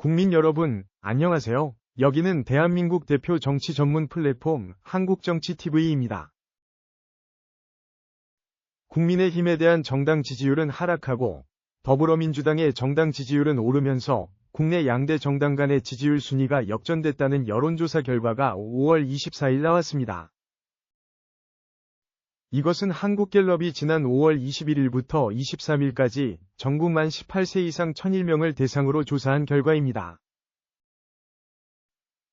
국민 여러분, 안녕하세요. 여기는 대한민국 대표 정치 전문 플랫폼 한국정치TV입니다. 국민의힘에 대한 정당 지지율은 하락하고 더불어민주당의 정당 지지율은 오르면서 국내 양대 정당 간의 지지율 순위가 역전됐다는 여론조사 결과가 5월 24일 나왔습니다. 이것은 한국갤럽이 지난 5월 21일부터 23일까지 전국 만 18세 이상 1001명을 대상으로 조사한 결과입니다.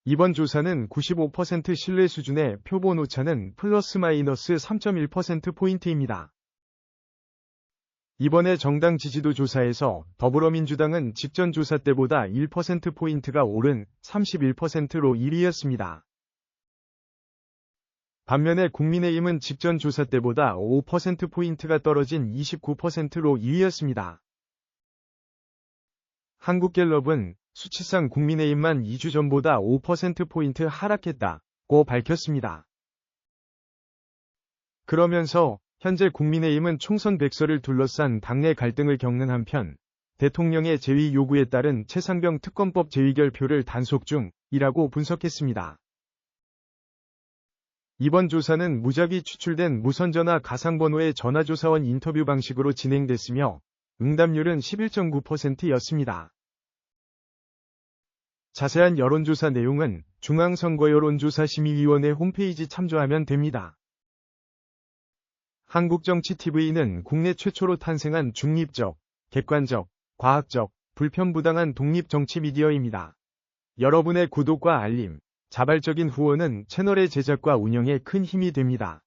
이번 조사는 95% 신뢰 수준의 표본 오차는 플러스 마이너스 3.1%포인트입니다. 이번에 정당 지지도 조사에서 더불어민주당은 직전 조사 때보다 1%포인트가 오른 31%로 1위였습니다. 반면에 국민의힘은 직전 조사 때보다 5%포인트가 떨어진 29%로 2위였습니다. 한국갤럽은 수치상 국민의힘만 2주 전보다 5%포인트 하락했다고 밝혔습니다. 그러면서 현재 국민의힘은 총선 백서를 둘러싼 당내 갈등을 겪는 한편 대통령의 제위 요구에 따른 최상병 특검법 재의결표를 단속 중이라고 분석했습니다. 이번 조사는 무작위 추출된 무선전화 가상번호의 전화조사원 인터뷰 방식으로 진행됐으며 응답률은 11.9%였습니다. 자세한 여론조사 내용은 중앙선거여론조사심의위원회 홈페이지 참조하면 됩니다. 한국정치TV는 국내 최초로 탄생한 중립적, 객관적, 과학적, 불편부당한 독립정치 미디어입니다. 여러분의 구독과 알림, 자발적인 후원은 채널의 제작과 운영에 큰 힘이 됩니다.